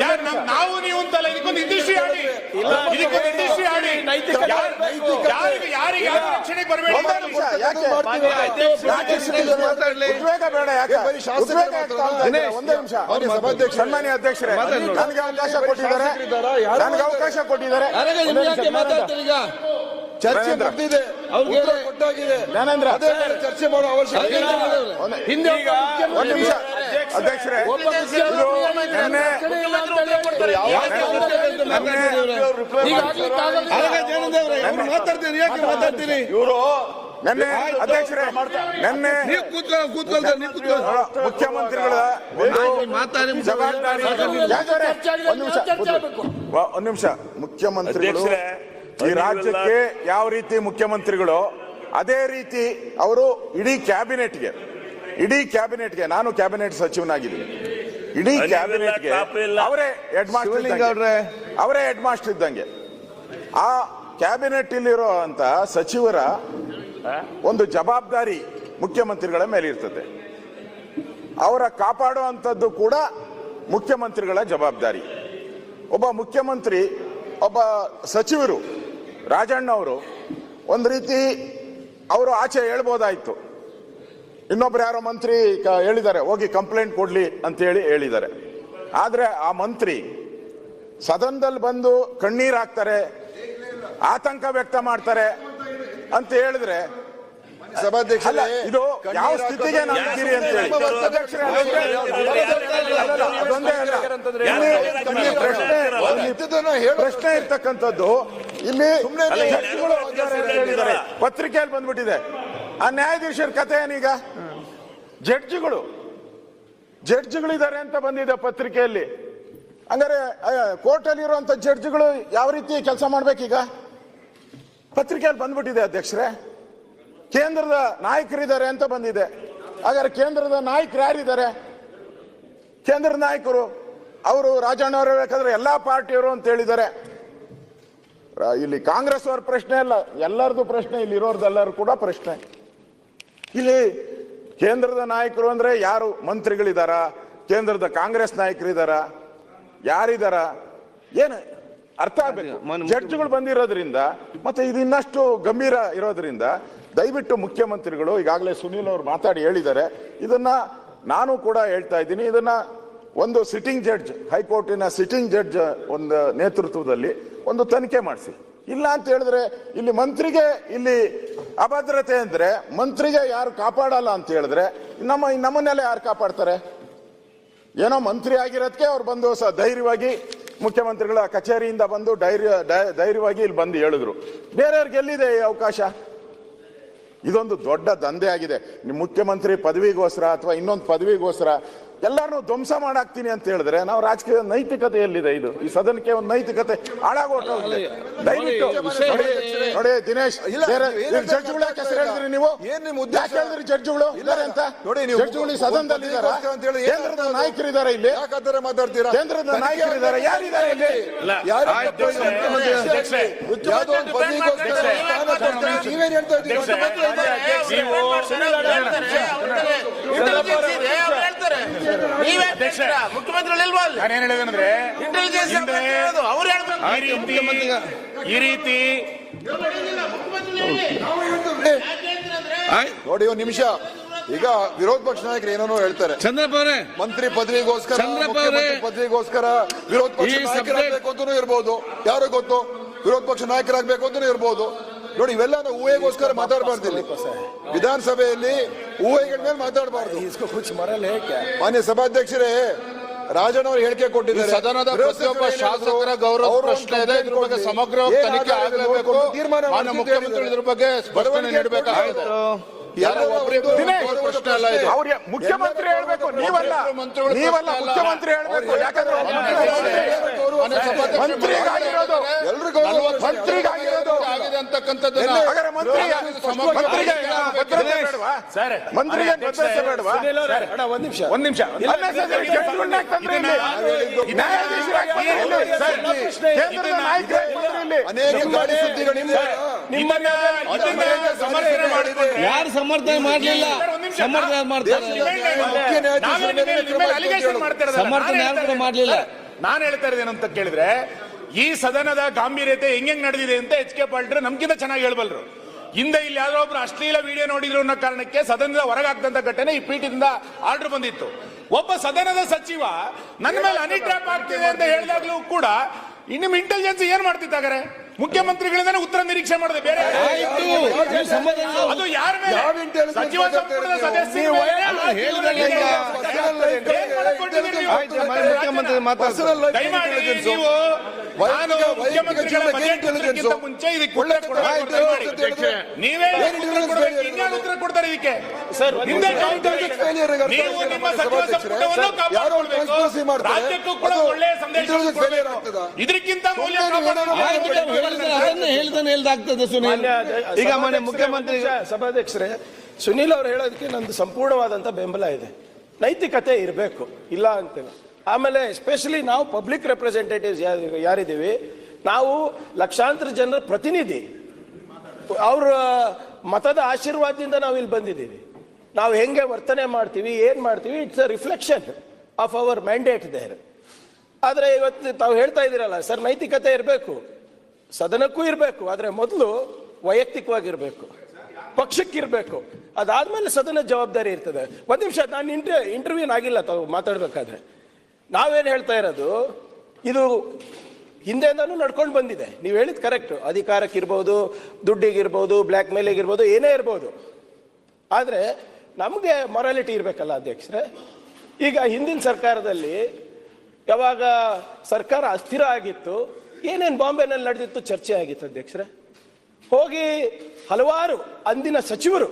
ಯಾರು ನಮ್- ನಾವು ನೀವು ಅಂತಲ್ಲ ಇದಕ್ಕೊಂದು ಇಂಡಸ್ಟ್ರಿ ಆಡಿ. ಇದಕ್ಕೊಂದು ಇಂಡಸ್ಟ್ರಿ ಆಡಿ. ಯಾರ್- ಯಾರಿಗೆ ಯಾರಿಗೆ ಯಾರು ರಕ್ಷಣೆಗೆ ಬರಬೇಡಿ ಉದ್ವೇಗ ಬೇಡ ಯಾಕೆ. ಒಂದೇ ನಿಮಿಷ. ಸನ್ಮಾನ್ಯ ಅಧ್ಯಕ್ಷರೇ ನನಗೆ ಅವಕಾಶ ಕೊಟ್ಟಿದ್ದಾರೆ. ನನಗೆ ಅವಕಾಶ ಕೊಟ್ಟಿದ್ದಾರೆ. ಚರ್ಚೆ ಮುಗ್ದಿದೆ ಕೊಟ್ಟಾಗಿದೆ. ಚರ್ಚೆ ಮಾಡೋ ಅವಶ್ಯಕತೆ. ಹಿಂದೆ ಒಂದು ನಿಮಿಷ. ಅಧ್ಯಕ್ಷರೇ ಮಾತಾಡ್ತೀನಿ ಯಾಕೆ ಮಾತಾಡ್ತೀನಿ? ನಿನ್ನೆ ಅಧ್ಯಕ್ಷರೇ ನಿನ್ನೆ ಮುಖ್ಯಮಂತ್ರಿಗಳ ಒಂದು ನಿಮಿಷ ವ- ಒಂದು ನಿಮಿಷ. ಮುಖ್ಯಮಂತ್ರಿಗಳು ಅಧ್ಯಕ್ಷರೇ, ಈ ರಾಜ್ಯಕ್ಕೆ ಯಾವ ರೀತಿ ಮುಖ್ಯಮಂತ್ರಿಗಳು ಅದೇ ರೀತಿ ಅವರು ಇಡೀ ಕ್ಯಾಬಿನೆಟ್ಗೆ ಇಡೀ ಕ್ಯಾಬಿನೆಟ್ಗೆ ನಾನು ಕ್ಯಾಬಿನೆಟ್ ಸಚಿವನಾಗಿದ್ದೀನಿ. ಇಡೀ ಕ್ಯಾಬಿನೆಟ್ಗೆ. ಅವರೇ ಹೆಡ್ ಮಾಸ್ಟರ್ ಅವರೇ. ಹೆಡ್ ಮಾಸ್ಟರ್ ಇದ್ದಂಗೆ. ಆ ಕ್ಯಾಬಿನೆಟ್ ಇಲ್ಲಿರೋ ಅಂತ ಸಚಿವರ ಒಂದು ಜವಾಬ್ದಾರಿ ಮುಖ್ಯಮಂತ್ರಿಗಳ ಮೇಲೆ ಇರ್ತದೆ. ಅವರ ಕಾಪಾಡುವಂಥದ್ದು ಕೂಡ ಮುಖ್ಯಮಂತ್ರಿಗಳ ಜವಾಬ್ದಾರಿ. ಒಬ್ಬ ಮುಖ್ಯಮಂತ್ರಿ ಒಬ್ಬ ಸಚಿವರು ರಾಜಣ್ಣ ಅವರು ಒಂದು ರೀತಿ ಅವರು ಆಚೆ ಹೇಳ್ಬೋದಾಯ್ತು. ಇನ್ನೊಬ್ರು ಯಾರೋ ಮಂತ್ರಿ ಹೇಳಿದ್ದಾರೆ ಹೋಗಿ ಕಂಪ್ಲೇಂಟ್ ಕೊಡ್ಲಿ ಅಂತ ಹೇಳಿ ಹೇಳಿದ್ದಾರೆ. ಆದರೆ ಆ ಮಂತ್ರಿ ಸದನದಲ್ಲಿ ಬಂದು ಕಣ್ಣೀರ್ ಹಾಕ್ತಾರೆ ಆತಂಕ ವ್ಯಕ್ತ ಮಾಡ್ತಾರೆ ಅಂತ ಹೇಳಿದ್ರೆ ಸಭಾಧ್ಯಕ್ಷ ಇದು ಯಾವ ಸ್ಥಿತಿಗೆ ನಂಬಿದ್ದೀರಿ ಅಂತ ಹೇಳಿ ಪ್ರಶ್ನೆ ಇರ್ತಕ್ಕಂಥದ್ದು ಇಲ್ಲಿ ಪತ್ರಿಕೆಯಲ್ಲಿ ಬಂದ್ಬಿಟ್ಟಿದೆ. ಆ ನ್ಯಾಯಾಧೀಶರ ಕಥೆ ಏನೀಗ? ಜಡ್ಜ್ಗಳು. ಜಡ್ಜ್ಗಳಿದ್ದಾರೆ ಅಂತ ಬಂದಿದೆ ಪತ್ರಿಕೆಯಲ್ಲಿ. ಹಂಗಾರೆ ಕೋರ್ಟಲ್ಲಿ ಇರುವಂತ ಜಡ್ಜ್ಗಳು ಯಾವ ರೀತಿ ಕೆಲಸ ಮಾಡ್ಬೇಕೀಗ? ಪತ್ರಿಕೆಯಲ್ಲಿ ಬಂದ್ಬಿಟ್ಟಿದೆ ಅಧ್ಯಕ್ಷರೇ. ಕೇಂದ್ರದ ನಾಯಕರಿದ್ದಾರೆ ಅಂತ ಬಂದಿದೆ. ಹಾಗಾದ್ರೆ ಕೇಂದ್ರದ ನಾಯಕರು ಯಾರಿದ್ದಾರೆ? ಕೇಂದ್ರದ ನಾಯಕರು, ಅವರು ರಾಜಣ್ಣ ಅವರು ಬೇಕಾದ್ರೆ ಎಲ್ಲ ಪಾರ್ಟಿಯವರು ಅಂತ ಹೇಳಿದ್ದಾರೆ. ಇಲ್ಲಿ ಕಾಂಗ್ರೆಸ್ ಅವ್ರ ಪ್ರಶ್ನೆ ಅಲ್ಲ ಎಲ್ಲರದು ಪ್ರಶ್ನೆ ಇಲ್ಲಿ ಇರೋರ್ದೆಲ್ಲರೂ ಕೂಡ ಪ್ರಶ್ನೆ. ಇಲ್ಲಿ ಕೇಂದ್ರದ ನಾಯಕರು ಅಂದ್ರೆ ಯಾರು? ಮಂತ್ರಿಗಳಿದಾರ ಕೇಂದ್ರದ ಕಾಂಗ್ರೆಸ್ ನಾಯಕರಿದಾರ ಯಾರಿದಾರ? ಏನು ಅರ್ಥ ಆಗ್ಬೇಕು? ಜಡ್ಜ್ಗಳು ಬಂದಿರೋದ್ರಿಂದ ಮತ್ತೆ ಇದು ಇನ್ನಷ್ಟು ಗಂಭೀರ ಇರೋದ್ರಿಂದ ದಯವಿಟ್ಟು ಮುಖ್ಯಮಂತ್ರಿಗಳು ಈಗಾಗಲೇ ಸುನೀಲ್ ಅವರು ಮಾತಾಡಿ ಹೇಳಿದ್ದಾರೆ ಇದನ್ನ ನಾನು ಕೂಡ ಹೇಳ್ತಾ ಇದ್ದೀನಿ. ಇದನ್ನ ಒಂದು ಸಿಟ್ಟಿಂಗ್ ಜಡ್ಜ್ ಹೈಕೋರ್ಟಿನ ಸಿಟ್ಟಿಂಗ್ ಜಡ್ಜ್ ಒಂದು ನೇತೃತ್ವದಲ್ಲಿ ಒಂದು ತನಿಖೆ ಮಾಡಿಸಿ. ಇಲ್ಲ ಅಂತ ಹೇಳಿದ್ರೆ ಇಲ್ಲಿ ಮಂತ್ರಿಗೆ ಇಲ್ಲಿ ಅಭದ್ರತೆ ಅಂದ್ರೆ ಮಂತ್ರಿಗೆ ಯಾರು ಕಾಪಾಡಲ್ಲ ಅಂತ ಹೇಳಿದ್ರೆ ನಮ್ಮ ನಮ್ಮನ್ನೆಲ್ಲ ಯಾರು ಕಾಪಾಡ್ತಾರೆ? ಏನೋ ಮಂತ್ರಿ ಆಗಿರೋದಕ್ಕೆ ಅವ್ರು ಬಂದು ಸಹ ಧೈರ್ಯವಾಗಿ ಮುಖ್ಯಮಂತ್ರಿಗಳ ಕಚೇರಿಯಿಂದ ಬಂದು ಧೈರ್ಯ ಧೈರ್ಯವಾಗಿ ಇಲ್ಲಿ ಬಂದು ಹೇಳಿದ್ರು. ಬೇರೆಯವ್ರಿಗೆ ಎಲ್ಲಿದೆ ಈ ಅವಕಾಶ? ಇದೊಂದು ದೊಡ್ಡ ದಂಧೆ ಆಗಿದೆ ನಿಮ್ಮ ಮುಖ್ಯಮಂತ್ರಿ ಪದವಿಗೋಸ್ಕರ ಅಥವಾ ಇನ್ನೊಂದು ಪದವಿಗೋಸ್ಕರ ಎಲ್ಲಾರನ್ನೂ ಧ್ವಂಸ ಮಾಡಾಕ್ತೀನಿ ಅಂತ ಹೇಳಿದ್ರೆ ನಾವು ರಾಜಕೀಯ ನೈತಿಕತೆ ಎಲ್ಲಿದೆ ಇದು. ಈ ಸದನಕ್ಕೆ ಒಂದು ನೈತಿಕತೆ ಹಾಳಾಗೋಟೋಗಿದೆ ದಯವಿಟ್ಟು ನೋಡಿ, ದಿನೇಶ್ ಜಡ್ಜ್ಗಳ ಹೆಸರು ಹೇಳಿದ್ರಿ ನೀವು? ಏನ್ ನಿಮ್ಮ ಉದ್ದೇಶ? ಯಾಕೆ ಹೇಳಿದ್ರಿ ಜಡ್ಜ್ಗಳು ಇದ್ದಾರೆ ಅಂತ ನೋಡಿ, ನೀವು ಜಡ್ಜ್ಗಳು ಈ ಸದನದಲ್ಲಿ ಅಂತ ಹೇಳಿ ಏನ್ ಕೇಂದ್ರದ? ನಾಯಕರಿದ್ದಾರೆ ಇಲ್ಲಿ? ಯಾಕಂದ್ರೆ ಮಾತಾಡ್ತೀರಾ? ಕೇಂದ್ರದ ನಾಯಕರಿದ್ದಾರೆ. ಯಾರಿದ್ದಾರೆ ಇಲ್ಲಿ? ಯಾರು ಯಾವುದೋ ಒಂದು ಪದವಿಗೋಸ್ಕರ. ನೀವೇನ್ ಹೇಳ್ತಾ ಇದ್ದೀರಿ? ಮುಖ್ಯಮಂತ್ರಿಗಳು ಇಲ್ವಾ ಅಲ್ಲಿ? ನಾನೇನ್ ಹೇಳಿದ್ರೆ ಇಂಟೆಲಿಜೆನ್ಸ್ ಅವ್ರು ಹೇಳ್ತಾರೆ ಈ ರೀತಿ. ನೋಡಿ ಒಂದು ನಿಮಿಷ. ಈಗ ವಿರೋಧ ಪಕ್ಷ ನಾಯಕರು ಏನೇನೋ ಹೇಳ್ತಾರೆ. ಚಂದ್ರಪ್ಪ ಅವರೇ. ಮಂತ್ರಿ ಪದವಿಗೋಸ್ಕರ ಚಂದ್ರಪ್ಪ ಮುಖ್ಯಮಂತ್ರಿ ಪದವಿಗೋಸ್ಕರ ವಿರೋಧ ಪಕ್ಷ ಈ ನಾಯಕರಾಗಬೇಕು ಅಂತನೂ ಇರ್ಬೋದು. ಯಾರು ಗೊತ್ತು? ವಿರೋಧ ಪಕ್ಷ ನಾಯಕರಾಗಬೇಕು ಅಂತನೂ ಇರ್ಬೋದು. ನೋಡಿ ಇವೆಲ್ಲ ನಾವು ಊಹೆಗೋಸ್ಕರ ಮಾತಾಡಬಾರ್ದು ಇಲ್ಲಿ. ವಿಧಾನಸಭೆಯಲ್ಲಿ ಊಹೆಗಳ ಮೇಲೆ ಮಾತಾಡಬಾರ್ದು. ಮಾನ್ಯ ಸಭಾಧ್ಯಕ್ಷರೇ ರಾಜಣ್ಣ ಅವರು ಹೇಳಿಕೆ ಕೊಟ್ಟಿದ್ದಾರೆ. ಸದನದ ಪ್ರತಿಯೊಬ್ಬ ಶಾಸಕರ ಗೌರವ ಪ್ರಶ್ನೆ ಇದೆ. ಇದ್ರ ಬಗ್ಗೆ ಕೊಡ್ಲಿ. ಸಮಗ್ರ ಏನ್ ತನಿಖೆ ಆಗಲೇಬೇಕು. ತೀರ್ಮಾನ ಮುಖ್ಯಮಂತ್ರಿಗಳು ಇದ್ರ ಬಗ್ಗೆ ಸ್ಪಷ್ಟನೆ ಬಡವಣಿಗೆ ನೀಡಬೇಕಾಗಿದೆ ಯಾರೋ ಎಲ್ಲರೂ ದಿನೇಶ್, ಗೌರವ ಪ್ರಶ್ನೆ ಅಲ್ಲ ಇದು ಅವ್ರಿಗೆ ಮುಖ್ಯಮಂತ್ರಿ ಹೇಳ್ಬೇಕು ನೀವಲ್ಲ ನೀವಲ್ಲ ಮುಖ್ಯಮಂತ್ರಿ ಹೇಳ್ಬೇಕು ಯಾಕಂದ್ರೆ ಮಂತ್ರಿಗಾಗಿರೋದು ಎಲ್ರಿಗೂ ಮಂತ್ರಿಗಾಗಿರೋದು ಮಂತ್ರಿಗೆ ಒಂದ್ ನಿಮಿಷ ಒಂದ್ ನಿಮಿಷ. ಕೇಂದ್ರದ ಇಲ್ಲಿ. ಯಾರು ಸಮರ್ಥನೆ ಮಾಡಲಿಲ್ಲ. ಸಮರ್ಥನೆ ಮಾಡ್ತಾರೆ. ಸಮರ್ಥನೆ ಯಾರು ಕೂಡ ಮಾಡ್ಲಿಲ್ಲ. ನಾನ್ ಹೇಳ್ತಾ ಇರೋದು ಏನಂತ ಕೇಳಿದ್ರೆ ಈ ಸದನದ ಗಾಂಭೀರ್ಯತೆ ಹೆಂಗ್ ನಡೆದಿದೆ ಅಂತ ಎಚ್ ಕೆ ಪಾಲ್ಟ್ರು ನಮ್ಗಿಂತ ಚೆನ್ನಾಗಿ ಹೇಳ್ಬಲ್ರು. ಹಿಂದೆ ಇಲ್ಲಿ ಯಾರೋ ಒಬ್ರು ಅಶ್ಲೀಲ ವಿಡಿಯೋ ನೋಡಿದ್ರು ಅನ್ನೋ ಕಾರಣಕ್ಕೆ ಸದನದ ಹೊರಗಾಗ್ದಂತ ಘಟನೆ ಈ ಪೀಠದಿಂದ ಆರ್ಡರ್ ಬಂದಿತ್ತು. ಒಬ್ಬ ಸದನದ ಸಚಿವ ನನ್ನ ಮೇಲೆ ಹನಿ ಟ್ರ್ಯಾಪ್ ಆಗ್ತಿದೆ ಅಂತ ಹೇಳಿದಾಗ್ಲೂ ಕೂಡ ನಿಮ್ ಇಂಟೆಲಿಜೆನ್ಸ್ ಏನ್ ಮಾಡ್ತಿದ್ದಾಗಾರೆ ಮುಖ್ಯಮಂತ್ರಿಗಳಿಂದಾನೆ ಉತ್ತರ ನಿರೀಕ್ಷೆ ಮಾಡಿದೆ ಬೇರೆ ಆಯ್ತು. ಅದು ಯಾರ ಮೇಲೆ? ಸಚಿವ ಸಂಪುಟದ ಸದಸ್ಯ ಸದಸ್ಯರ ಮೇಲೆ ದಯಮಾಡಿ ನೀವು ಮುಂಚೆ ಇದಕ್ಕೆ ನೀವೇ ಏನ್ ಉತ್ತರ ಕೊಡ್ತಾರೆ ಇದಕ್ಕೆ? ನೀವು ನಿಮ್ಮ ಸಚಿವ ಸಂಪುಟವನ್ನು. ರಾಜ್ಯಕ್ಕೂ ಕೂಡ ಒಳ್ಳೆಯ ಸಂದೇಶ ಇದಕ್ಕಿಂತ ಮೌಲ್ಯ ಹೇಳ್ತಾನೆ ಹೇಳ್ದಾಗ್ತದೆ ಸುನೀಲ್. ಈಗ ಮನೆ ಮುಖ್ಯಮಂತ್ರಿ ಸಭಾಧ್ಯಕ್ಷರೇ ಸುನೀಲ್ ಅವರು ಹೇಳೋದಕ್ಕೆ ನಂದು ಸಂಪೂರ್ಣವಾದಂತ ಬೆಂಬಲ ಇದೆ. ನೈತಿಕತೆ ಇರಬೇಕು ಇಲ್ಲ ಅಂತೇನೆ ಆಮೇಲೆ ಎಸ್ಪೆಷಲಿ ನಾವು ಪಬ್ಲಿಕ್ ರೆಪ್ರೆಸೆಂಟೇಟಿವ್ಸ್ ಯಾರಿದ್ದೀವಿ, ನಾವು ಲಕ್ಷಾಂತರ ಜನರ ಪ್ರತಿನಿಧಿ. ಅವರ ಮತದ ಆಶೀರ್ವಾದದಿಂದ ನಾವು ಇಲ್ಲಿ ಬಂದಿದ್ದೀವಿ. ನಾವು ಹೆಂಗೆ ವರ್ತನೆ ಮಾಡ್ತೀವಿ, ಏನು ಮಾಡ್ತೀವಿ it's a reflection of our mandate there ಆದರೆ ಇವತ್ತು ತಾವು ಹೇಳ್ತಾ ಇದ್ದೀರಲ್ಲ, ಸರ್ ನೈತಿಕತೆ ಇರಬೇಕು, ಸದನಕ್ಕೂ ಇರಬೇಕು, ಆದರೆ ಮೊದಲು ವೈಯಕ್ತಿಕವಾಗಿರಬೇಕು, ಪಕ್ಷಕ್ಕಿರಬೇಕು. ಅದಾದಮೇಲೆ ಸದನ ಜವಾಬ್ದಾರಿ ಇರ್ತದೆ. ಒಂದು ನಿಮಿಷ, ನಾನು ಇಂಟರ್ ಇಂಟರ್ವ್ಯೂನ್ ಆಗಿಲ್ಲ ತಾವು ಮಾತಾಡಬೇಕಾದ್ರೆ. ನಾವೇನು ಹೇಳ್ತಾ ಇರೋದು? ಇದು ಹಿಂದೆಯಿಂದನೂ ನಡ್ಕೊಂಡು ಬಂದಿದೆ. ನೀವು ಹೇಳಿದ್ ಕರೆಕ್ಟ್. ಅಧಿಕಾರಕ್ಕಿರ್ಬೋದು, ದುಡ್ಡಿಗಿರ್ಬೋದು, ಬ್ಲ್ಯಾಕ್ ಮೇಲಿಗಿರ್ಬೋದು, ಏನೇ ಇರ್ಬೋದು. ಆದರೆ ನಮಗೆ ಮೊರಾಲಿಟಿ ಇರಬೇಕಲ್ಲ ಅಧ್ಯಕ್ಷರೇ. ಈಗ ಹಿಂದಿನ ಸರ್ಕಾರದಲ್ಲಿ ಯಾವಾಗ ಸರ್ಕಾರ ಅಸ್ಥಿರ ಆಗಿತ್ತು, ಏನೇನು ಬಾಂಬೆನಲ್ಲಿ ನಡೆದಿತ್ತು ಚರ್ಚೆ ಆಗಿತ್ತು ಅಧ್ಯಕ್ಷರೇ. ಹೋಗಿ ಹಲವಾರು ಅಂದಿನ ಸಚಿವರು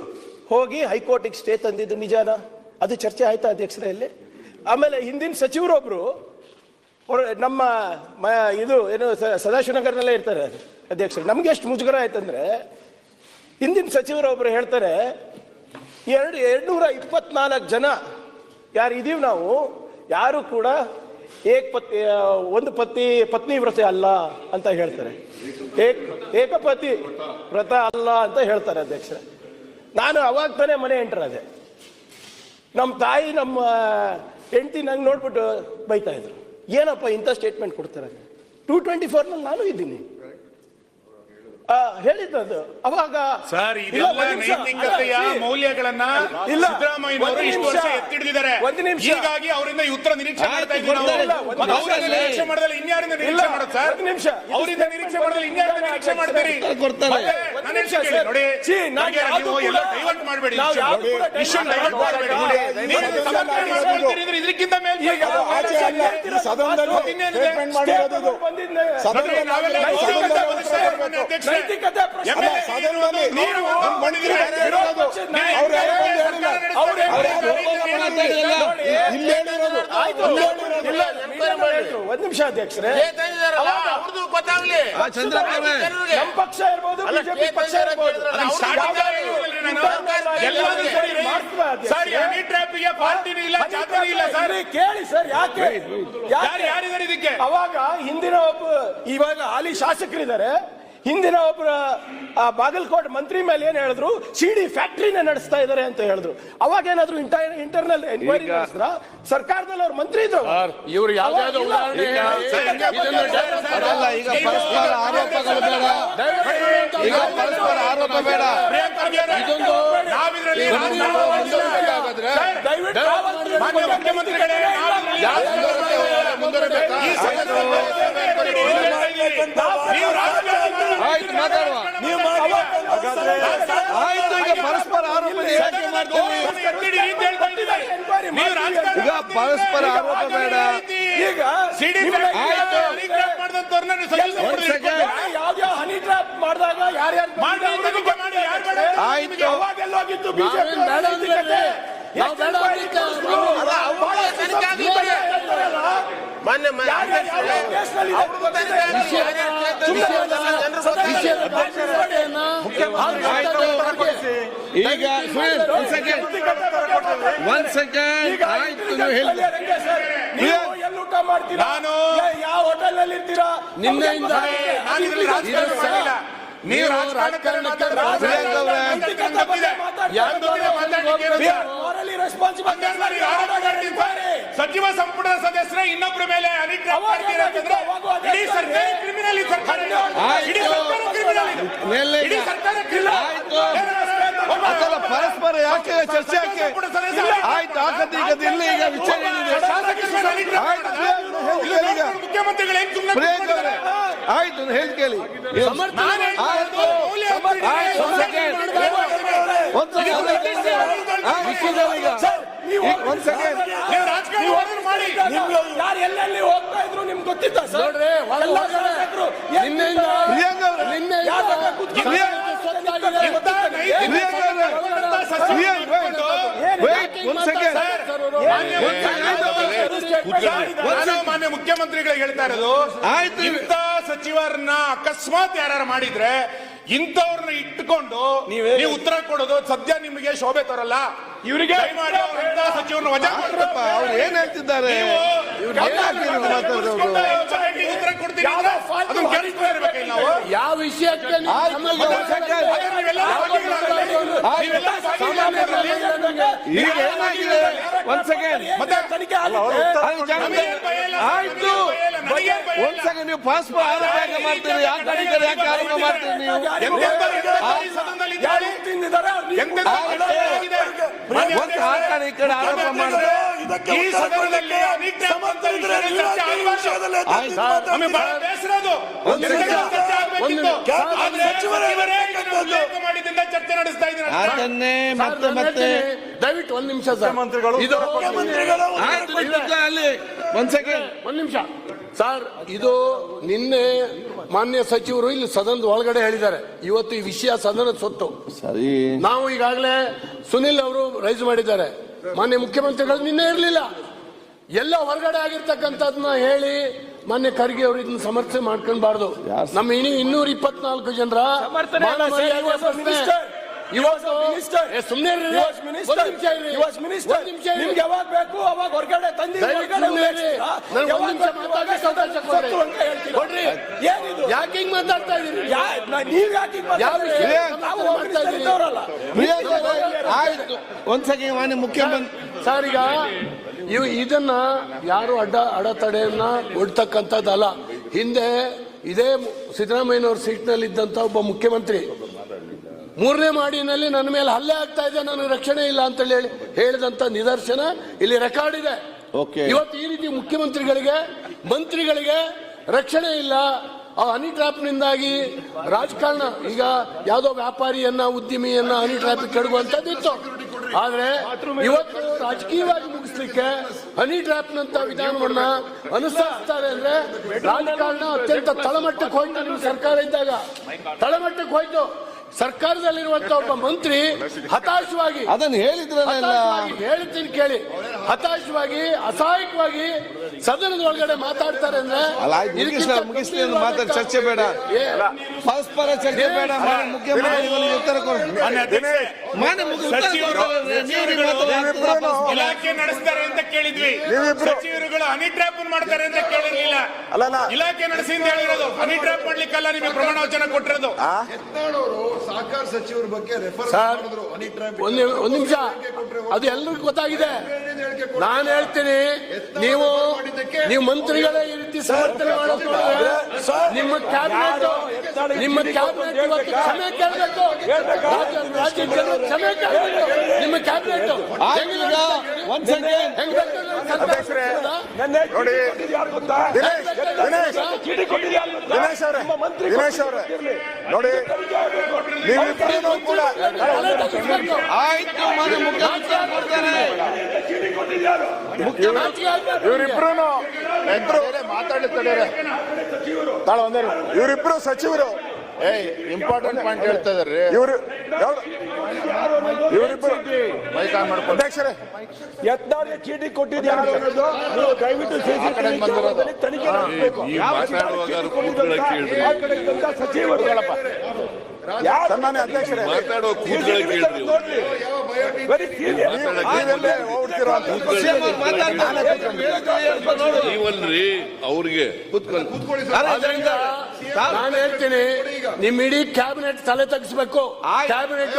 ಹೋಗಿ ಹೈಕೋರ್ಟಿಗೆ ಸ್ಟೇ ತಂದಿದ್ದು ನಿಜಾನ? ಅದು ಚರ್ಚೆ ಆಯ್ತಾ ಅಧ್ಯಕ್ಷರೇ ಇಲ್ಲಿ? ಆಮೇಲೆ ಹಿಂದಿನ ಸಚಿವರೊಬ್ರು ಹೊರ- ನಮ್ಮ ಮ ಇದು ಏನು ಸದಾಶಿವನಗರನಲ್ಲೇ ಇರ್ತಾರೆ ಅಧ್ಯಕ್ಷರು. ನಮ್ಗೆ ಎಷ್ಟು ಮುಜುಗರ ಆಯ್ತಂದ್ರೆ ಹಿಂದಿನ ಸಚಿವರೊಬ್ರು ಹೇಳ್ತಾರೆ, ಎರಡು ಎರಡ್ನೂರ ಇಪ್ಪತ್ನಾಲ್ಕು ಜನ ಯಾರು ಇದೀವಿ ನಾವು, ಯಾರು ಕೂಡ ಏಕ್ ಪತ್ನಿ ಒಂದು ಪತಿ ಪತ್ನಿ ವ್ರತ ಅಲ್ಲ ಅಂತ ಹೇಳ್ತಾರೆ. ಏಕ್ ಏಕಪತಿ ವ್ರತ ಅಲ್ಲ ಅಂತ ಹೇಳ್ತಾರೆ ಅಧ್ಯಕ್ಷರ. ನಾನು ಅವಾಗ ತಾನೇ ಮನೆ ಅದೇ ನಮ್ಮ ತಾಯಿ ನಮ್ಮ ಹೆಂಡತಿ ನಂಗೆ ನೋಡ್ಬಿಟ್ಟು ಬೈತಾ ಇದ್ರು. ಏನಪ್ಪ ಇಂಥ ಸ್ಟೇಟ್ಮೆಂಟ್ ಕೊಡ್ತಾರೆ? ಟೂ ಟ್ವೆಂಟಿ ಫೋರ್ನಲ್ಲಿ ನಾನು ಇದ್ದೀನಿ. ಹೇಳಿದ್ದದು. ಅವಾಗ ಸರ್ ಇದೆಲ್ಲ ನೈತಿಕತೆಯ ಮೌಲ್ಯಗಳನ್ನ ಇಲ್ಲ, ಸಿದ್ದರಾಮಯ್ಯನವರು ಒಂದು ಇಷ್ಟು ನಿಮಿಷ. ವರ್ಷ ಎತ್ತಿಡಿದಿದ್ದಾರೆ. ನಿಮಿಷ. ಹೀಗಾಗಿ ಅವರಿಂದ ಈ ಉತ್ತರ ನಿರೀಕ್ಷೆ ಮಾಡ್ತಾ ಇದ್ದೀವಿ ನಾವು. ನಿರೀಕ್ಷೆ ಮಾಡಿದ್ರೆ ಇನ್ಯಾರಿಂದ ನಿರೀಕ್ಷೆ ಮಾಡೋದು ಸರ್? ಒಂದು ನಿಮಿಷ. ಅವರಿಂದ ನಿರೀಕ್ಷೆ ಮಾಡಿದ್ರೆ ಇನ್ಯಾರಿಂದ ನಿರೀಕ್ಷೆ ಮಾಡ್ತೀರಿ. ನೋಡಿ. ನೀವು ಎಲ್ಲ ಡೈವರ್ಟ್ ಮಾಡಬೇಡಿ ಇಶ್ಯೂ ಡೈವರ್ಟ್ ಮಾಡಬೇಡಿ. ನೋಡಿ. ನೀವು ಸಮರ್ಥನೆ ಮಾಡ್ಕೊಳ್ತೀರಿ ಇದಕ್ಕಿಂತ ಮೇಲೆ ಸದನದಲ್ಲಿ ಇನ್ನೇನಿದೆ? ಸ್ಟೇಟ್ಮೆಂಟ್ ಮಾಡಿರೋದು ಇದು. ಬಂದಿದ್ದೆ. ಸದನದಲ್ಲಿ ನಾವೆಲ್ಲ ನಾವು ನೈತಿಕತೆ ಪ್ರಶ್ನೆ. ಒಂದ್ ನಿಮಿಷ ಅಧ್ಯಕ್ಷರೇ. ಗೊತ್ತಾಗ್ಲಿ. ನಮ್ಮ ಪಕ್ಷ ಇರ್ಬೋದು ಬಿಜೆಪಿ ಪಕ್ಷ ಇರ್ಬೋದು. ಸರಿ ಹನಿ ಟ್ರ್ಯಾಪಿಗೆ ಪಾರ್ಟಿನೂ ಇಲ್ಲ ಜಾತಿನೂ ಇಲ್ಲ ಸರ್. ಕೇಳಿ ಸರ್ ಯಾಕೆ? ಯಾರು ಯಾರಿದ್ದಾರೆ ಇದಕ್ಕೆ? ಅವಾಗ ಹಿಂದಿನ ಒಬ್ಬ ಇವಾಗ ಹಾಲಿ ಶಾಸಕರಿದ್ದಾರೆ. ಹಿಂದಿನ ಒಬ್ಬರ ಆ ಬಾಗಲಕೋಟ್ ಮಂತ್ರಿ ಮೇಲೆ ಏನ್ ಹೇಳಿದ್ರು? ಸಿಡಿ ಫ್ಯಾಕ್ಟ್ರಿನ ನಡೆಸ್ತಾ ಇದ್ದಾರೆ ಅಂತ ಹೇಳಿದ್ರು. ಅವಾಗ ಏನಾದ್ರು ಇಂಟರ್ನಲ್ ಎನ್ಕ್ವೈರಿ ನಡೆಸಿದ್ರ? ಸರ್ಕಾರದಲ್ಲಿ ಅವ್ರ ಮಂತ್ರಿ ಇದ್ರು. ಇವ್ರು ಯಾವ್ದಾದ್ರು ಈಗ ಪರಸ್ಪರ ಆರೋಪಗಳು ಬೇಡ. ಈಗ ಪರಸ್ಪರ ಆರೋಪ ಬೇಡ. ಹಾಗಾದ್ರೆ ದಯವಿಟ್ಟು ಮಾನ್ಯ ಮುಖ್ಯಮಂತ್ರಿಗಳೇ ನಾವು ಮುಂದುವರಿಬೇಕಾ ಈ ಸದನದಲ್ಲಿ ನೀವು ರಾಜಕಾರಣ ಆಯ್ತು ಮಾತಾಡುವ ಆಯ್ತು ಈಗ ಪರಸ್ಪರ ಆರೋಪ ಯಾಕೆ ಮಾಡ್ತೀವಿ ಎತ್ತಿಡಿ ಅಂತ ಹೇಳ್ತಾ ಇದ್ದೀವಿ. ನೀವು ರಾಜಕಾರಣ ಈಗ ಪರಸ್ಪರ ಆರೋಪ ಬೇಡ ಈಗ ಯಾವ್ಯಾವ ಹನಿ ಟ್ರಾಪ್ ಮಾಡಿದಾಗ ಯಾರ್ಯಾರು ಮಾಡಿ ತನಿಖೆ ಮಾಡಿ ಯಾರು ಬೇಡ ಆಯ್ತು ಅವಾಗೆಲ್ಲೋಗಿತ್ತು ಬಿಜೆಪಿ ಬೇಡ ಅಂದ್ರೇನೆ? ನಾವು ಬೇಡ ಅಂದಿದ್ದೆ. ಬಹಳ ಮಾನ್ಯ? ಈಗ ಒಂದ್ ಸೆಕೆಂಡ್ ಒಂದ್ ಸೆಕೆಂಡ್ ಆಯ್ತು ನೀವು ಹೇಳಿ ನೀವು ಎಲ್ಲಿ ಊಟ ಮಾಡ್ತೀರಾ ನಾನು- ಯಾವ ಹೋಟೆಲ್ನಲ್ಲಿ ಇರ್ತೀರಾ ನಿನ್ನೆಯಿಂದ. ನೀವು ರಾಜಕಾರಣದಲ್ಲಿ ಮಾತಾಡಿದ್ರೆ ಸಚಿವ ಸಂಪುಟದ ಸದಸ್ಯರ ಇನ್ನೊಬ್ಬರ ಮೇಲೆ ಅಂತಂದ್ರೆ ಇಡೀ ಸರ್ಕಾರ ಕ್ರಿಮಿನಲ್ ಸರ್ಕಾರ ಇಡೀ ಸರ್ಕಾರ ಕ್ರಿಮಿನಲ್ ಇದು. ಮೇಲೆ ಇಡೀ ಸರ್ಕಾರ ಕ್ರಿಮಿನಲ್. ಪರಸ್ಪರ ಯಾಕೆ ಚರ್ಚೆ ಯಾಕೆ ಆಯ್ತು ಹಾಕತ್ತೆ ಈಗ ಇಲ್ಲ ಈಗ ವಿಚಾರ ಮುಖ್ಯಮಂತ್ರಿಗಳು ಹೆಂಗ್ ಕೂತ್ಕೊಂಡಿದ್ದಾರೆ? ಆಯ್ತು ಹೇಳಿ ಕೇಳಿ. ಹೋದ್ರೆ ಸೆಕೆಂಡ್ ಯಾರು ಎಲ್ಲೆಲ್ಲಿ ಹೋಗ್ತಾ ಇದ್ರು ನಿಮ್ಗೆ ಗೊತ್ತಿತ್ತ ಸರ್? ಒಂದ್ ಮಾನ್ಯ ಮುಖ್ಯಮಂತ್ರಿಗಳಿಗೆ ಹೇಳ್ತಾ ಇರೋದು ಆಯ್ತು. ಸಚಿವರನ್ನ ಅಕಸ್ಮಾತ್ ಯಾರು ಮಾಡಿದ್ರೆ ಇಂಥವ್ರನ್ನ ಇಟ್ಕೊಂಡು ನೀವೇ- ನೀವು ಉತ್ತರ ಕೊಡೋದು ಸದ್ಯ ನಿಮಗೆ ಶೋಭೆ ತರಲ್ಲ. ಇವ್ರಿಗೆ- ಸಚಿವರನ್ನು ವಜಾ ಮಾಡ್ರಪ್ಪ ಅವ್ರು ಏನ್ ಹೇಳ್ತಿದ್ದಾರೆ? ಇವ್ರು ಏನ್ ಹಾಕಿದ್ರು ಮಾತಾಡೋದು ಉತ್ತರ ಕೊಡ್ತೀನಿ. ಅಂದ್ರೆ ಅದನ್ನ ಕೇಳಿಸ್ತಾ ಇರ್ಬೇಕಿಲ್ಲ ನಾವು? ಯಾವ ವಿಷಯಕ್ಕೆ ನೀವು ಆಯ್ತು. ಹಾಗಾದ್ರೆ ನೀವೆಲ್ಲ. ನೀವೆಲ್ಲ. ಈಗ ಏನಾಗಿದೆ? ಒಂದ್ ಸೆಕೆಂಡ್ ಮತ್ತೆ ತನಿಖೆ ಆಗುತ್ತೆ. ಅಲ್ಲಿ ಜನ- ನಮಗೇನ್ ಭಯ ಇಲ್ಲ, ಆಯ್ತು ನಮಗೇನ್ ಭಯ ಇಲ್ಲ, ನಮಗೇನ್ ಭಯ ಒಂದ್. ಸೆಕೆಂಡ್ ನೀವು ಪಾಸ್ ಆರೋಪ ಯಾಕೆ ಮಾಡ್ತೀರಿ? ಯಾಕೆ ಕಡೆ ಈ ಕಡೆ ಯಾಕೆ ಆರೋಪ ಮಾಡ್ತೀರಿ ನೀವು? ಎಂತೆಂಥವ್ರು ಇದ್ದಾರೆ? ಸದನದಲ್ಲಿ ಇದ್ದಾರೆ? ತಿಂದಿದ್ದಾರೆ? ಅವ್ರು ಆಗಿದೆ? ಒಂದು ಆ ಕಡೆ ಈ ಕಡೆ ಆರೋಪ ಮಾಡಿದ್ರೆ ಈ ಸದನದಲ್ಲಿ ಅನೇಕ ಅದನ್ನೇ ಮತ್ತೆ ಮತ್ತೆ ದಯವಿಟ್ಟು ಒಂದ್ ನಿಮಿಷ ಸರ್. ಇದು ಆಯ್ತು ಅಲ್ಲಿ. ಒಂದ್ ಸೆಕೆಂಡ್ ಒಂದ್ ನಿಮಿಷ. ಸರ್ ಇದು ನಿನ್ನೆ ಮಾನ್ಯ ಸಚಿವರು ಇಲ್ಲಿ ಸದನದ ಒಳಗಡೆ ಹೇಳಿದ್ದಾರೆ. ಇವತ್ತು ಈ ವಿಷಯ ಸದನದ ಸೊತ್ತು. ಸರಿ. ನಾವು ಈಗಾಗಲೇ ಸುನಿಲ್ ಅವರು ರೈಸ್ ಮಾಡಿದ್ದಾರೆ. ಮಾನ್ಯ ಮುಖ್ಯಮಂತ್ರಿಗಳು ನಿನ್ನೆ ಇರಲಿಲ್ಲ. ಎಲ್ಲ ಹೊರಗಡೆ ಆಗಿರ್ತಕ್ಕಂಥದ್ನ ಹೇಳಿ ಮಾನ್ಯ ಖರ್ಗೆ ಅವರು ಇದನ್ನ ಸಮರ್ಥನೆ ಮಾಡ್ಕೊಳ್ಬಾರ್ದು. ಸ- ನಮ್ಮ ಇನಿ ಇನ್ನೂರ ಇಪ್ಪತ್ನಾಲ್ಕು ಜನರ ವಾಸ್ a minister. ಸುಮ್ಮನೆ. He was minister. ನಿಮ್ಗೆ ಯಾವಾಗ ಬೇಕು ಅವಾಗ ಹೊರಗಡೆ ತಂದಿ. ಏನಿದು? ಯಾಕೆ ಹಿಂಗ್ ಮಾತಾಡ್ತಾ ಇದೀರಿ ನೀವ್ ಯಾಕೆ ಹಿಂಗ್ ಯಾವ ಮಾತಾಡ್ತೀರಿ? ವಿಷಯ ನಾವು ಮಾತಾಡ್ತಾ minister ಇದ್ದೀರಿ? ಇದ್ದವ್ರಲ್ಲ. ಪ್ರಿಯಾಂಕ ಅವರೇ, ಆಯ್ತು. ಒಂದ್ ಸೆಕೆಂಡ್ ಮಾನ್ಯ ಮುಖ್ಯಮಂತ್ರಿ ಸರ್ ಈಗ ಇವು ಇದನ್ನ ಯಾರು ಅಡ್ಡ ಅಡತಡೆಯನ್ನ ಒಡ್ತಕ್ಕಂಥದ್ದಲ್ಲ. ಹಿಂದೆ ಇದೇ ಸಿದ್ದರಾಮಯ್ಯನವ್ರ ಸೀಟ್ನಲ್ಲಿ ಇದ್ದಂತ ಒಬ್ಬ ಮುಖ್ಯಮಂತ್ರಿ. ಮೂರನೇ ಮಾಡಿನಲ್ಲಿ ನನ್ನ ಮೇಲೆ ಹಲ್ಲೆ ಆಗ್ತಾ ಇದೆ ನನಗೆ ರಕ್ಷಣೆ ಇಲ್ಲ ಅಂತ ಹೇಳಿ ಹೇಳಿದಂತ ನಿದರ್ಶನ ಇಲ್ಲಿ ರೆಕಾರ್ಡ್ ಇದೆ. ಇವತ್ತು ಈ ರೀತಿ ಮುಖ್ಯಮಂತ್ರಿಗಳಿಗೆ ಮಂತ್ರಿಗಳಿಗೆ ರಕ್ಷಣೆ ಇಲ್ಲ. ಆ ಹನಿ ಟ್ರಾಪ್ನಿಂದಾಗಿ ರಾಜಕಾರಣ ಈಗ ಯಾವುದೋ ವ್ಯಾಪಾರಿಯನ್ನ ಉದ್ಯಮಿಯನ್ನ ಹನಿ ಟ್ರಾಪ್ ಕೆಡಗುವಂತದ್ದು ಇತ್ತು. ಆದ್ರೆ ಇವತ್ತು ರಾಜಕೀಯವಾಗಿ ಮುಗಿಸ್ಲಿಕ್ಕೆ ಹನಿ ಟ್ರಾಪ್ನಂತ ವಿಧಾನವನ್ನ ಅನುಸರಿಸ್ತಾರೆ ಅಂದ್ರೆ ರಾಜಕಾರಣ ಅತ್ಯಂತ ತಳಮಟ್ಟಕ್ಕೆ ಹೋಯ್ತು ನಿಮ್ಮ ಸರ್ಕಾರ ಇದ್ದಾಗ. ತಳಮಟ್ಟಕ್ಕೆ ಹೋಯ್ತು. ಸರ್ಕಾರದಲ್ಲಿರುವಂತ ಒಬ್ಬ ಮಂತ್ರಿ ಹತಾಶವಾಗಿ ಅದನ್ನು ಹೇಳಿದ್ರಲ್ಲ ಹೇಳ್ತೀನಿ ಕೇಳಿ ಹತಾಶವಾಗಿ ಅಸಹಾಯಕವಾಗಿ ಸದನದ ಒಳಗಡೆ ಮಾತಾಡ್ತಾರೆ ಅಂದ್ರೆ ಮುಗಿಸ್ಲಿ ಮಾತಾಡಿ ಚರ್ಚೆ ಬೇಡ. ಏ, ಪರಸ್ಪರ ಚರ್ಚೆ ಬೇಡ ಮುಖ್ಯಮಂತ್ರಿಗಳಿಗೆ ಉತ್ತರ ಇಲಾಖೆ ನಡೆಸ್ತಾರೆ ಅಂತ ಕೇಳಿದ್ವಿ. ಸಚಿವರುಗಳು ಹನಿ ಟ್ರಾಪ್ ಮಾಡ್ತಾರೆ ಅಂತ ಕೇಳಿರ್ಲಿಲ್ಲ. ಅಲ್ಲ ಇಲಾಖೆ ನಡೆಸಿ ಅಂತ ಹೇಳಿರೋದು. ಹನಿ ಟ್ರ್ಯಾಪ್ ಮಾಡ್ಲಿಕ್ಕಲ್ಲ ನಿಮಗೆ ಪ್ರಮಾಣ ವಚನ ಕೊಟ್ಟಿರೋದು ಸಹಕಾರ ಸಚಿವರ ಬಗ್ಗೆ ರೆಫರ್ ಸರ್, ಮಾಡಿದ್ರು. ಒಂದ್ ನಿಮ್- ಒಂದ್ ನಿಮಿಷ. ಅದು ಎಲ್ರಿಗೂ ಗೊತ್ತಾಗಿದೆ. ನಾನು ಹೇಳ್ತೀನಿ ನೀವು ನೀವು ಮಂತ್ರಿಗಳೇ ಈ ರೀತಿ ಸಮರ್ಥನೆ ಮಾಡೋದು ನಿಮ್ಮ ಕ್ಯಾಬಿನೆಟ್ ನಿಮ್ಮ ಕ್ಯಾಬಿನೆಟ್ ಇವತ್ತು ಕ್ಷಮೆ ಕೇಳಬೇಕು. ರಾಜ್ಯ ಜನರು ಕ್ಷಮೆ ಕೇಳಬೇಕು. ನಿಮ್ಮ ಕ್ಯಾಬಿನೆಟ್ ಆಯ್ತು ಈಗ ಹೆಂಗ್ ನೆನ್ನೆ ನೋಡಿ. ಚೀಟಿ ಯಾರು ಗೊತ್ತಾ? ದಿನೇಶ್ ದಿನೇಶ್ ಅವರೇ ದಿನೇಶ್ ಅವರೇ. ನೋಡಿ ನೀವಿಬ್ಬರೂ ಕೂಡ ಆಯ್ತು ಇವರಿಬ್ರು ಕೊಡ್ತಾರೆ ಇವರಿಬ್ರು ತಾಳ ಮಾತಾಡ್ತಾರೆ ಇವರಿಬ್ರು ಸಚಿವರು ಇಂಪಾರ್ಟೆಂಟ್ ಪಾಯಿಂಟ್ ಹೇಳ್ತಾ ಇದಾರೆ ಇವರು ಇವರಿಬ್ಬರು ಅಧ್ಯಕ್ಷರೇ ಯತ್ನಾಳ್ಗೆ ಚೀಟಿ ಕೊಟ್ಟಿದ್ದೀರಾ ನೀವು ದಯವಿಟ್ಟು ಸಿಸಿ ತನಿಖೆ. ಈ ಮಾತಾಡುವಾಗ ಸಚಿವರು ಸನ್ಮಾನ್ಯ ಅಧ್ಯಕ್ಷರೇ? ಮಾತಾಡೋ ಕೇಳ್ರಿ ನೀವಲ್ರಿ ಅವ್ರಿಗೆ. ನಾನು ಹೇಳ್ತೀನಿ ನಿಮ್ ಇಡೀ ಕ್ಯಾಬಿನೆಟ್ ತಲೆ ತಗ್ಸ್ಬೇಕು. ಕ್ಯಾಬಿನೆಟ್.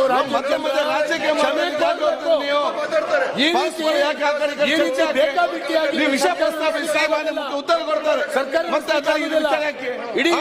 ಈ ರೀತಿ ಬೇಕಾಬಿಟ್ಟಿಯಾಗಿ ವಿಷಯ ಪ್ರಸ್ತಾಪಿಸಿ. ಸರ್ಕಾರ? ಇಡೀ